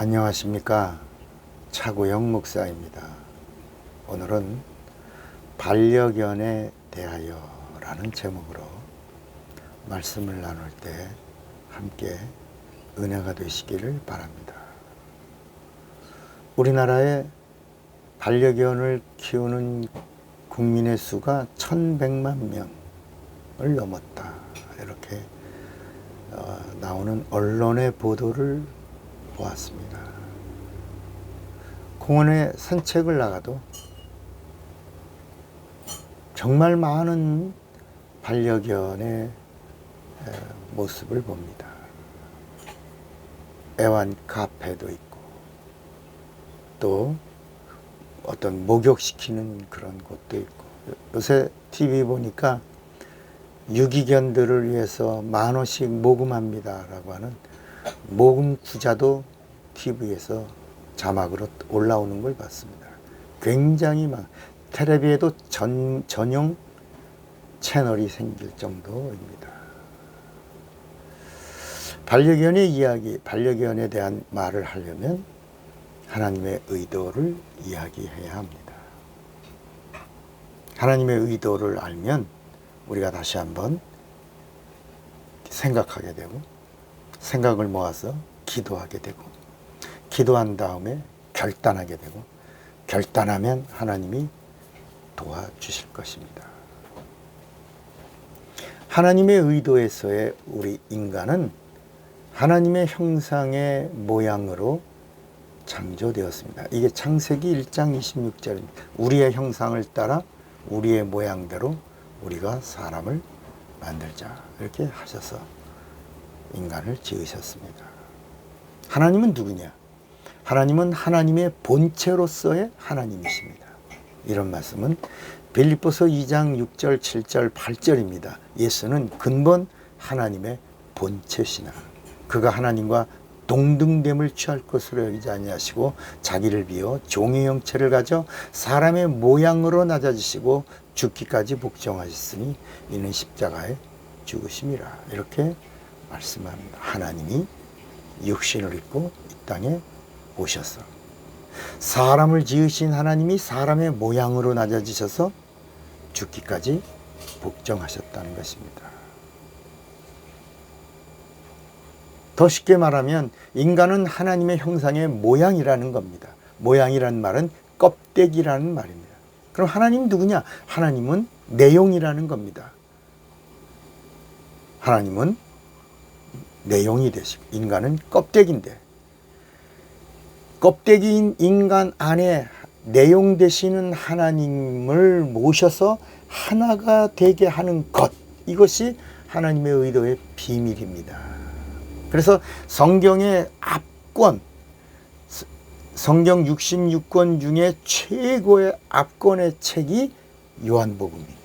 안녕하십니까 차구영 목사입니다. 오늘은 반려견에 대하여라는 제목으로 말씀을 나눌 때 함께 은혜가 되시기를 바랍니다. 우리나라에 반려견을 키우는 국민의 수가 1100만 명을 넘었다. 이렇게 어, 나오는 언론의 보도를 보았습니다. 공원에 산책을 나가도 정말 많은 반려견의 에, 모습을 봅니다. 애완 카페도 있고 또 어떤 목욕시키는 그런 곳도 있고 요새 TV 보니까 유기견들을 위해서 만 원씩 모금합니다라고 하는 모금 구자도 TV에서 자막으로 올라오는 걸 봤습니다. 굉장히 막 텔레비에도 전, 전용 채널이 생길 정도입니다. 반려견의 이야기, 반려견에 대한 말을 하려면 하나님의 의도를 이야기해야 합니다. 하나님의 의도를 알면 우리가 다시 한번 생각하게 되고 생각을 모아서 기도하게 되고 기도한 다음에 결단하게 되고 결단하면 하나님이 도와주실 것입니다. 하나님의 의도에서의 우리 인간은 하나님의 형상의 모양으로 창조되었습니다. 이게 창세기 1장 26절입니다. 우리의 형상을 따라 우리의 모양대로 우리가 사람을 만들자. 이렇게 하셔서 인간을 지으셨습니다. 하나님은 누구냐? 하나님은 하나님의 본체로서의 하나님이십니다. 이런 말씀은 빌립보서 2장 6절, 7절, 8절입니다. 예수는 근본 하나님의 본체시나 그가 하나님과 동등됨을 취할 것으로 여기지 아니하시고 자기를 비워 종의 형체를 가져 사람의 모양으로 낮아지시고 죽기까지 복종하셨으니 이는 십자가에 죽으심이라 이렇게 말씀합니다. 하나님이 육신을 입고 이 땅에 오셔서 사람을 지으신 하나님이 사람의 모양으로 낮아지셔서 죽기까지 복종하셨다는 것입니다. 더 쉽게 말하면 인간은 하나님의 형상의 모양이라는 겁니다. 모양이라는 말은 껍데기라는 말입니다. 그럼 하나님 누구냐? 하나님은 내용이라는 겁니다. 하나님은 내용이 되시고 인간은 껍데기인데 껍데기인 인간 안에 내용 되시는 하나님을 모셔서 하나가 되게 하는 것 이것이 하나님의 의도의 비밀입니다. 그래서 성경의 압권 성경 66권 중에 최고의 압권의 책이 요한복음입니다.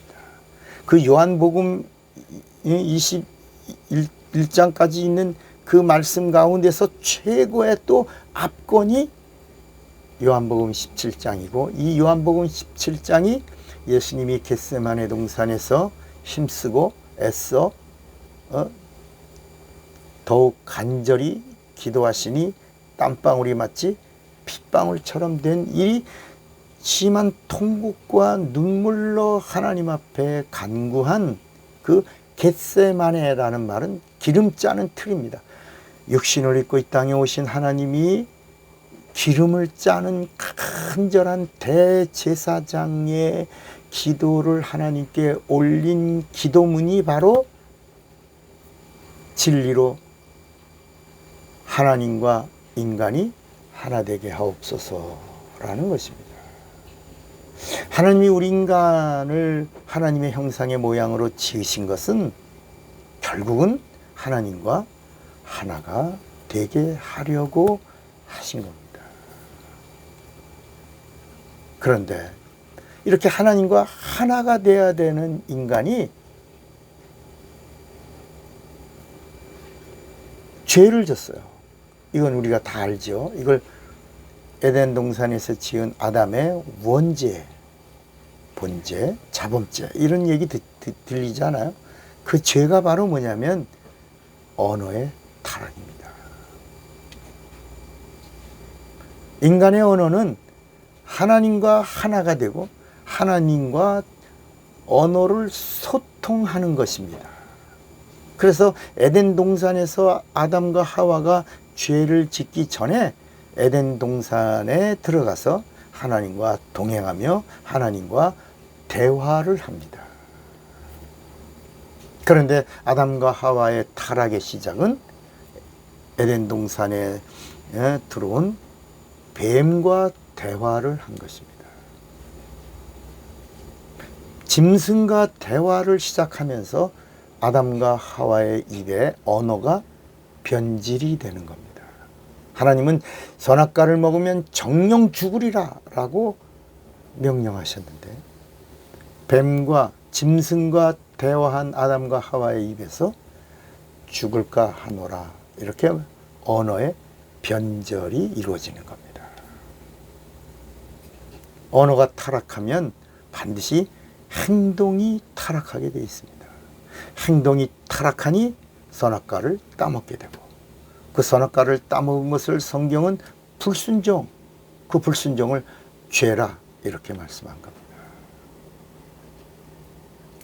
그 요한복음 21 장까지 있는 그 말씀 가운데서 최고의 또 압권이 요한복음 17장이고 이 요한복음 17장이 예수님이 겟세만의 동산에서 힘쓰고 애써 어? 더욱 간절히 기도하시니 땀방울이 마치 핏방울처럼 된 일이 심한 통곡과 눈물로 하나님 앞에 간구한 그 겟세마네라는 말은 기름 짜는 틀입니다. 육신을 입고 이 땅에 오신 하나님이 기름을 짜는 간절한 대제사장의 기도를 하나님께 올린 기도문이 바로 진리로 하나님과 인간이 하나 되게 하옵소서라는 것입니다. 하나님이 우리 인간을 하나님의 형상의 모양으로 지으신 것은 결국은 하나님과 하나가 되게 하려고 하신 겁니다. 그런데 이렇게 하나님과 하나가 되어야 되는 인간이 죄를 졌어요. 이건 우리가 다 알죠. 이걸 에덴 동산에서 지은 아담의 원죄, 본죄, 자범죄 이런 얘기 드, 드, 들리잖아요. 그 죄가 바로 뭐냐면 언어의 타락입니다. 인간의 언어는 하나님과 하나가 되고 하나님과 언어를 소통하는 것입니다. 그래서 에덴 동산에서 아담과 하와가 죄를 짓기 전에 에덴 동산에 들어가서 하나님과 동행하며 하나님과 대화를 합니다. 그런데 아담과 하와의 타락의 시작은 에덴 동산에 예, 들어온 뱀과 대화를 한 것입니다. 짐승과 대화를 시작하면서 아담과 하와의 입에 언어가 변질이 되는 겁니다. 하나님은 선악과를 먹으면 정령 죽으리라 라고 명령하셨는데 뱀과 짐승과 대화한 아담과 하와의 입에서 죽을까 하노라 이렇게 언어의 변절이 이루어지는 겁니다. 언어가 타락하면 반드시 행동이 타락하게 되어 있습니다. 행동이 타락하니 선악과를 따먹게 되고 그 선악과를 따먹은 것을 성경은 불순종, 그 불순종을 죄라 이렇게 말씀한 겁니다.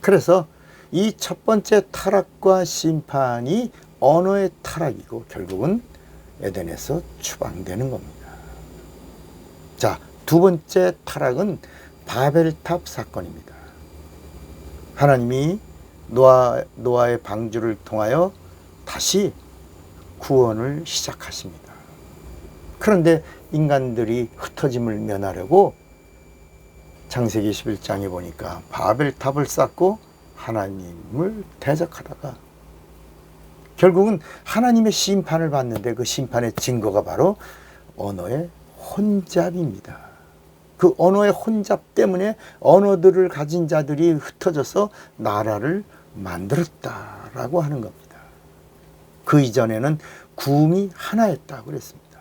그래서 이 첫 번째 타락과 심판이 언어의 타락이고 결국은 에덴에서 추방되는 겁니다. 자, 두 번째 타락은 바벨탑 사건입니다. 하나님이 노아, 노아의 방주를 통하여 다시 구원을 시작하십니다. 그런데 인간들이 흩어짐을 면하려고 창세기 11장에 보니까 바벨탑을 쌓고 하나님을 대적하다가 결국은 하나님의 심판을 받는데 그 심판의 증거가 바로 언어의 혼잡입니다. 그 언어의 혼잡 때문에 언어들을 가진 자들이 흩어져서 나라를 만들었다라고 하는 겁니다. 그 이전에는 구음이 하나였다고 그랬습니다.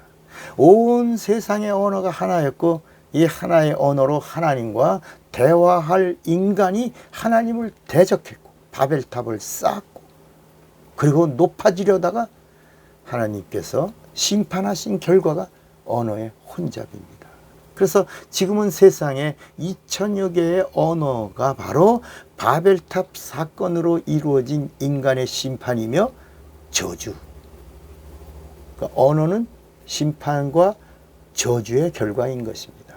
온 세상의 언어가 하나였고 이 하나의 언어로 하나님과 대화할 인간이 하나님을 대적했고 바벨탑을 쌓았고 그리고 높아지려다가 하나님께서 심판하신 결과가 언어의 혼잡입니다. 그래서 지금은 세상에 2천여 개의 언어가 바로 바벨탑 사건으로 이루어진 인간의 심판이며 저주. 그러니까 언어는 심판과 저주의 결과인 것입니다.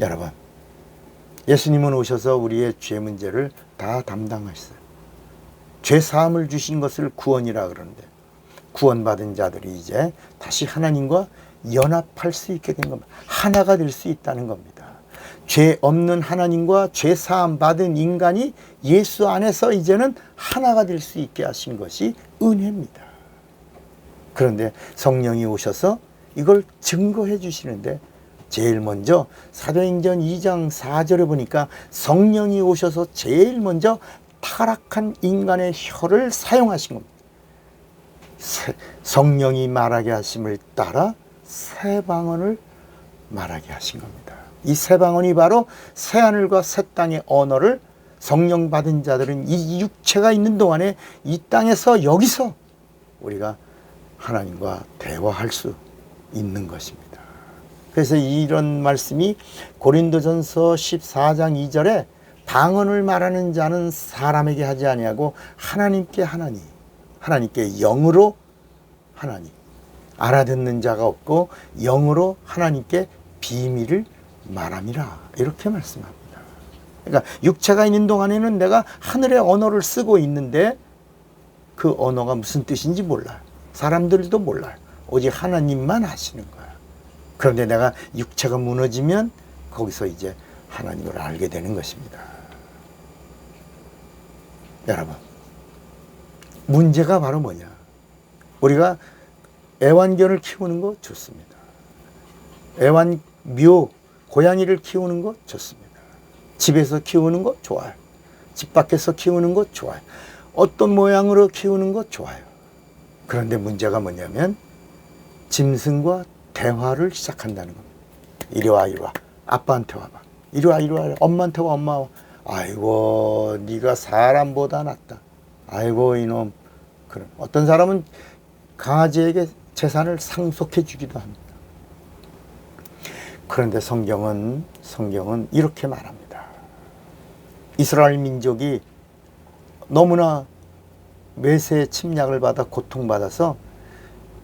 여러분, 예수님은 오셔서 우리의 죄 문제를 다 담당하셨어요. 죄 사함을 주신 것을 구원이라 그러는데 구원받은 자들이 이제 다시 하나님과 연합할 수 있게 된 겁니다. 하나가 될 수 있다는 겁니다. 죄 없는 하나님과 죄 사함 받은 인간이 예수 안에서 이제는 하나가 될 수 있게 하신 것이 은혜입니다. 그런데 성령이 오셔서 이걸 증거해 주시는데 제일 먼저 사도행전 2장 4절에 보니까 성령이 오셔서 제일 먼저 타락한 인간의 혀를 사용하신 겁니다. 성령이 말하게 하심을 따라 새 방언을 말하게 하신 겁니다. 이 새 방언이 바로 새 하늘과 새 땅의 언어를 성령 받은 자들은 이 육체가 있는 동안에 이 땅에서 여기서 우리가 하나님과 대화할 수 있는 것입니다. 그래서 이런 말씀이 고린도전서 14장 2절에 방언을 말하는 자는 사람에게 하지 아니하고 하나님께 하나니 하나님께 영으로 하나님 알아듣는 자가 없고 영으로 하나님께 비밀을 말함이라 이렇게 말씀합니다. 그러니까 육체가 있는 동안에는 내가 하늘의 언어를 쓰고 있는데 그 언어가 무슨 뜻인지 몰라요. 사람들도 몰라요. 오직 하나님만 아시는 거야. 그런데 내가 육체가 무너지면 거기서 이제 하나님을 알게 되는 것입니다. 여러분, 문제가 바로 뭐냐? 우리가 애완견을 키우는 거 좋습니다. 애완 묘 고양이를 키우는 거 좋습니다. 집에서 키우는 거 좋아요. 집 밖에서 키우는 거 좋아요. 어떤 모양으로 키우는 거 좋아요. 그런데 문제가 뭐냐면 짐승과 대화를 시작한다는 겁니다. 이리 와, 이리 와. 아빠한테 와봐. 이리 와, 이리 와. 엄마한테 와, 엄마 와. 아이고, 네가 사람보다 낫다. 아이고, 이놈. 그럼 어떤 사람은 강아지에게 재산을 상속해 주기도 합니다. 그런데 성경은 성경은 이렇게 말합니다. 이스라엘 민족이 너무나 매세 침략을 받아 고통받아서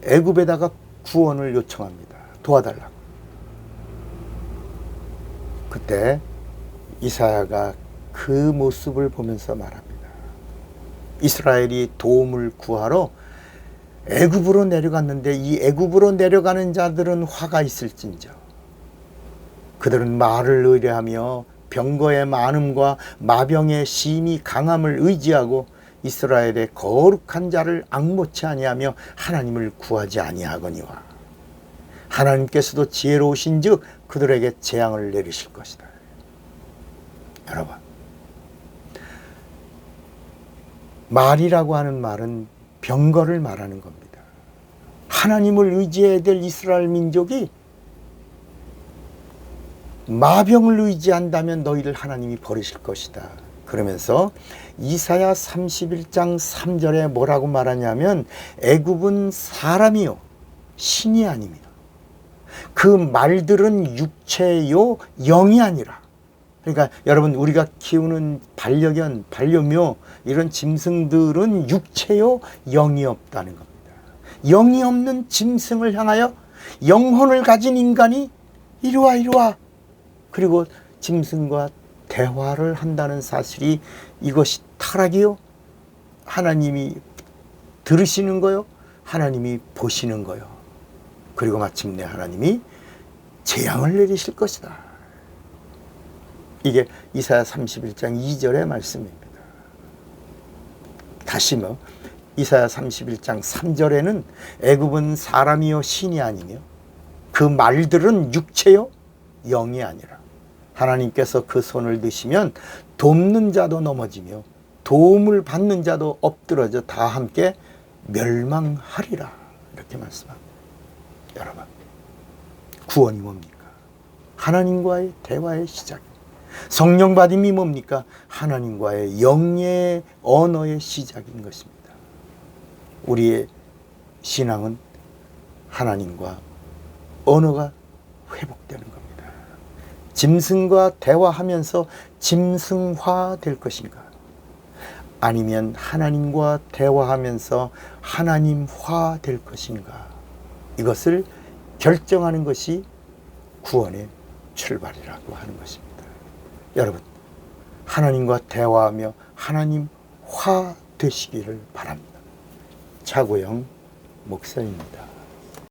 애굽에다가 구원을 요청합니다. 도와달라고. 그때 이사야가 그 모습을 보면서 말합니다. 이스라엘이 도움을 구하러 애굽으로 내려갔는데 이 애굽으로 내려가는 자들은 화가 있을진저 그들은 말을 의뢰하며 병거의 많음과 마병의 심히 강함을 의지하고 이스라엘의 거룩한 자를 악모치 아니하며 하나님을 구하지 아니하거니와 하나님께서도 지혜로우신즉 그들에게 재앙을 내리실 것이다. 여러분 말이라고 하는 말은 병거를 말하는 겁니다. 하나님을 의지해야 될 이스라엘 민족이 마병을 의지한다면 너희를 하나님이 버리실 것이다. 그러면서 이사야 31장 3절에 뭐라고 말하냐면 애굽은 사람이요 신이 아니며 그 말들은 육체요 영이 아니라. 그러니까 여러분 우리가 키우는 반려견, 반려묘 이런 짐승들은 육체요 영이 없다는 겁니다. 영이 없는 짐승을 향하여 영혼을 가진 인간이 이리 와 이리 와. 그리고 짐승과 대화를 한다는 사실이 이것이 타락이요 하나님이 들으시는 거요 하나님이 보시는 거요 그리고 마침내 하나님이 재앙을 내리실 것이다. 이게 이사야 31장 2절의 말씀입니다. 다시 뭐 이사야 31장 3절에는 애굽은 사람이요 신이 아니며 그 말들은 육체요 영이 아니라 하나님께서 그 손을 드시면 돕는 자도 넘어지며 도움을 받는 자도 엎드러져 다 함께 멸망하리라 이렇게 말씀합니다. 여러분 구원이 뭡니까? 하나님과의 대화의 시작입니다. 성령 받음이 뭡니까? 하나님과의 영의 언어의 시작인 것입니다. 우리의 신앙은 하나님과 언어가 회복되는 겁니다. 짐승과 대화하면서 짐승화 될 것인가? 아니면 하나님과 대화하면서 하나님화 될 것인가? 이것을 결정하는 것이 구원의 출발이라고 하는 것입니다. 여러분, 하나님과 대화하며 하나님화 되시기를 바랍니다. 차고영 목사입니다.